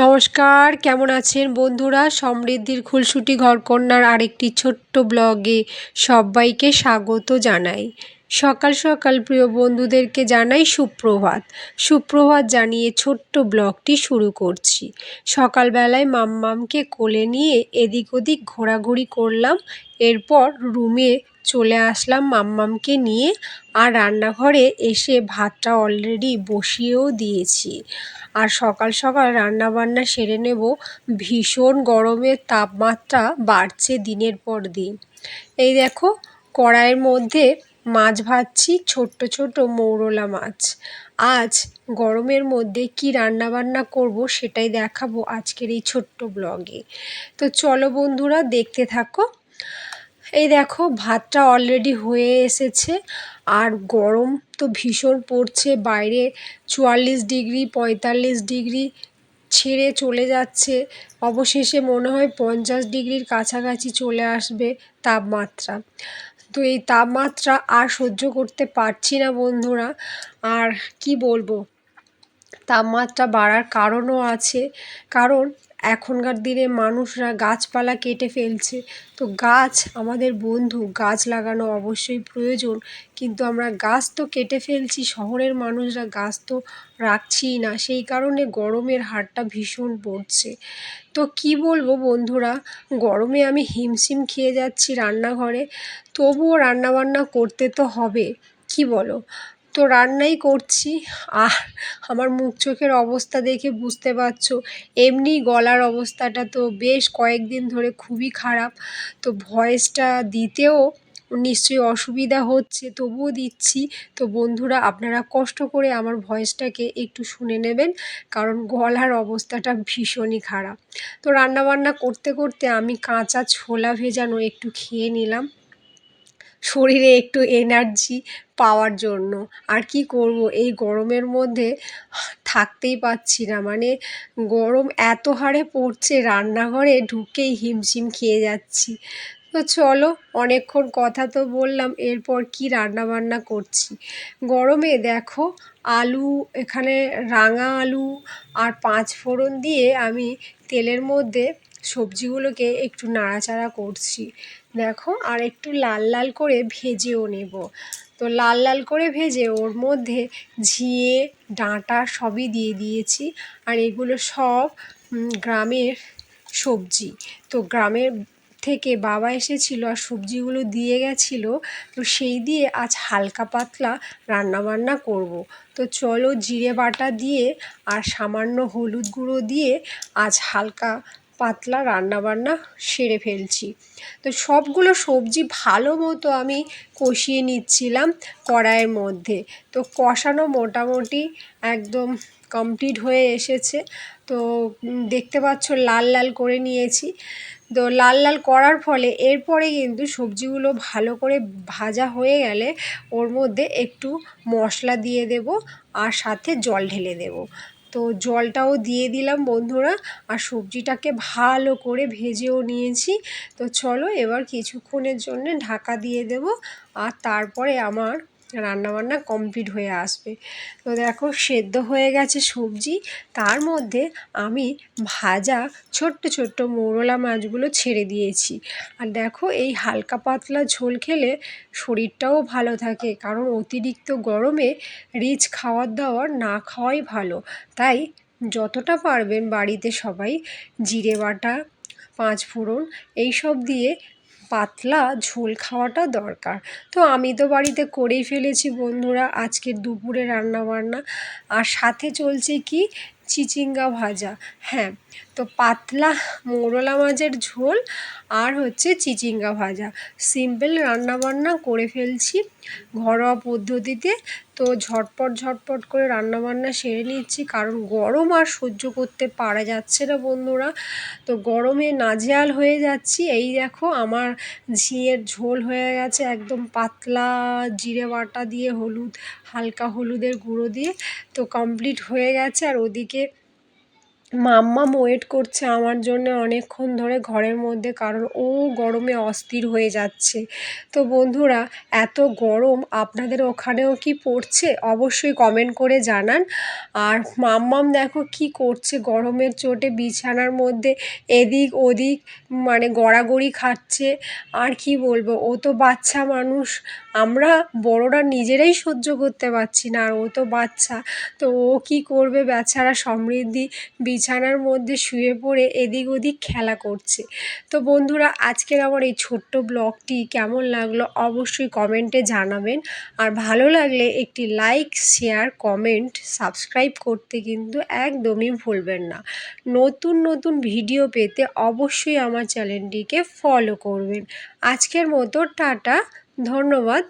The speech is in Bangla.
নমস্কার, কেমন আছেন বন্ধুরা? সমৃদ্ধির খুলসুটি ঘরকন্যার আরেকটি ছোট্ট ব্লগে সবাইকে স্বাগত জানাই। সকাল সকাল প্রিয় বন্ধুদেরকে জানাই সুপ্রভাত। সুপ্রভাত জানিয়ে ছোট্ট ব্লগটি শুরু করছি। সকালবেলায় মাম্মামকে কোলে নিয়ে এদিক ওদিক ঘোরাঘুরি করলাম, এরপর রুমে চলে আসলাম মাম্মামকে নিয়ে আর রান্নাঘরে এসে ভাতটা অলরেডি বসিয়েও দিয়েছি। আর সকাল সকাল রান্না বান্না সেরে নেব। ভীষণ গরমের তাপমাত্রা বাড়ছে দিনের পর দিন। এই দেখো, কড়াইয়ের মধ্যে মাছ ভাজছি, ছোট্ট ছোট মৌরলা মাছ। আজ গরমের মধ্যে কি রান্না বান্না করব সেটাই দেখাবো আজকের এই ছোট্ট ব্লগে তো চলো বন্ধুরা, দেখতে থাকো। এই দেখো, ভাতটা অলরেডি হয়ে এসেছে। আর গরম তো ভীষণ পড়ছে, বাইরে চুয়াল্লিশ ডিগ্রি, পঁয়তাল্লিশ ডিগ্রি ছেড়ে চলে যাচ্ছে। অবশেষে মনে হয় পঞ্চাশ ডিগ্রির কাছাকাছি চলে আসবে তাপমাত্রা। তো এই তাপমাত্রা আর সহ্য করতে পারছি না বন্ধুরা। আর কি বলব? তাপমাত্রা বাড়ার কারণও আছে। কারণ এখনকার দিনে মানুষরা গাছপালা কেটে ফেলছে। তো গাছ আমাদের বন্ধু, গাছ লাগানো অবশ্যই প্রয়োজন। কিন্তু আমরা গাছ তো কেটে ফেলছি, শহরের মানুষরা গাছ তো রাখছিই না। সেই কারণে গরমের হারটা ভীষণ পড়ছে। তো কি বলব বন্ধুরা, গরমে আমি হিমশিম খেয়ে যাচ্ছি রান্নাঘরে। তবুও রান্নাবান্না করতে তো হবে, কি বলো? তো রান্নাই করছি। আর আমার মুখ চোখের অবস্থা দেখে বুঝতে পারছ। এমনি গলার অবস্থাটা তো বেশ কয়েকদিন ধরে খুবই খারাপ। তো ভয়েসটা দিতেও নিশ্চয়ই অসুবিধা হচ্ছে, তবুও দিচ্ছি। তো বন্ধুরা, আপনারা কষ্ট করে আমার ভয়েসটাকে একটু শুনে নেবেন, কারণ গলার অবস্থাটা ভীষণই খারাপ। তো রান্নাবান্না করতে করতে আমি কাঁচা ছোলা ভেজানো একটু খেয়ে নিলাম। শরীরে একটু এনার্জি পাওয়ার জন্য। আর কি করব? এই গরমের মধ্যে থাকতেই পাচ্ছি না। মানে গরম এত হারে পড়ছে, রান্নাঘরে ঢুকেই হিমশিম খেয়ে যাচ্ছি। তো চলো, অনেকক্ষণ কথা তো বললাম, এরপর কি রান্না বান্না করছি? গরমে দেখো, আলু, এখানে রাঙা আলু আর পাঁচ ফোড়ন দিয়ে আমি তেলের মধ্যে সবজিগুলোকে একটু নাড়াচাড়া করছি। দেখো, আর একটু লাল লাল করে ভেজেও নেব। তো লাল লাল করে ভেজে ওর মধ্যে ঝিয়ে ডাঁটা সবই দিয়ে দিয়েছি। আর এগুলো সব গ্রামের সবজি। তো গ্রামের থেকে বাবা এসেছিল আর সবজিগুলো দিয়ে গেছিল। তো সেই দিয়ে আজ হালকা পাতলা রান্নাবান্না করব। তো চলো জিরে বাটা দিয়ে আর সামান্য হলুদ গুঁড়ো দিয়ে আজ হালকা পাতলা রান্নাবান্না সেরে ফেলছি। তো সবগুলো সবজি ভালো মতো আমি কষিয়ে নিচ্ছিলাম কড়াইয়ের মধ্যে। তো কষানো মোটামুটি একদম কমপ্লিট হয়ে এসেছে। তো দেখতে পাচ্ছ লাল লাল করে নিয়েছি। তো লাল লাল করার ফলে এরপরে কিন্তু সবজিগুলো ভালো করে ভাজা হয়ে গেলে ওর মধ্যে একটু মশলা দিয়ে দেব আর সাথে জল ঢেলে দেব। তো জলটাও দিয়ে দিলাম বন্ধুরা, আর সবজিটাকে ভালো করে ভেজেও নিয়েছি। তো চলো এবার কিছুক্ষণের জন্য ঢাকা দিয়ে দেব, আর তারপরে আমার রান্নাবান্না কমপ্লিট হয়ে আসবে। তো দেখো সেদ্ধ হয়ে গেছে সবজি। তার মধ্যে আমি ভাজা ছোট্ট ছোট্ট মোরলা মাছগুলো ছেড়ে দিয়েছি। আর দেখো এই হালকা পাতলা ঝোল খেলে শরীরটাও ভালো থাকে, কারণ অতিরিক্ত গরমে রিচ খাওয়ার দাওয়ার না খাওয়াই ভালো। তাই যতটা পারবেন বাড়িতে সবাই জিরে বাটা, পাঁচ ফোড়ন, এইসব দিয়ে পাতলা ঝোল খাওয়াটা দরকার। তো আমি তো বাড়িতে করেই ফেলেছি বন্ধুরা, আজকের দুপুরে রান্নাবান্না। আর সাথে চলছে কি চিচিঙ্গা ভাজা। হ্যাঁ তো পাতলা মোরলা মাছের ঝোল আর হচ্ছে চিচিঙ্গা ভাজা। সিম্পল রান্নাবান্না করে ফেলছি ঘরোয়া পদ্ধতিতে। তো ঝটপট ঝটপট করে রান্নাবান্না সেরে নিচ্ছি কারণ গরম আর সহ্য করতে পারা যাচ্ছে না বন্ধুরা। তো গরমে নাজেহাল হয়ে যাচ্ছি। এই দেখো আমার ঝিঁয়ের ঝোল হয়ে গেছে একদম পাতলা জিরে বাটা দিয়ে হলুদ, হালকা হলুদের গুঁড়ো দিয়ে। তো কমপ্লিট হয়ে গেছে আর ওদিকে মাম্মাম ওয়েট করছে আমার জন্য অনেকক্ষণ ধরে ঘরের মধ্যে, কারণ ও গরমে অস্থির হয়ে যাচ্ছে। তো বন্ধুরা, এত গরম আপনাদের ওখানেও কি পড়ছে? অবশ্যই কমেন্ট করে জানান। আর মাম্মাম দেখো কি করছে গরমের চোটে বিছানার মধ্যে, এদিক ওদিক মানে গড়াগড়ি খাচ্ছে। আর কি বলব, ও তো বাচ্চা মানুষ, আমরা বড়রা নিজেরাই সহ্য করতে পারছি না, আর ও তো বাচ্চা। তো ও কি করবে? বেচারা সমৃদ্ধি বিছানার মধ্যে শুয়ে পড়ে এদিক ওদিক খেলা করছে। তো বন্ধুরা, আজকের আমার এই ছোট্ট ব্লগটি কেমন লাগল অবশ্যই কমেন্টে জানাবেন। আর ভালো লাগলে একটি লাইক শেয়ার কমেন্ট সাবস্ক্রাইব করতে কিন্তু একদমই ভুলবেন না। নতুন নতুন ভিডিও পেতে অবশ্যই আমার চ্যানেলটিকে ফলো করবেন। আজকের মতো টাটা, ধন্যবাদ।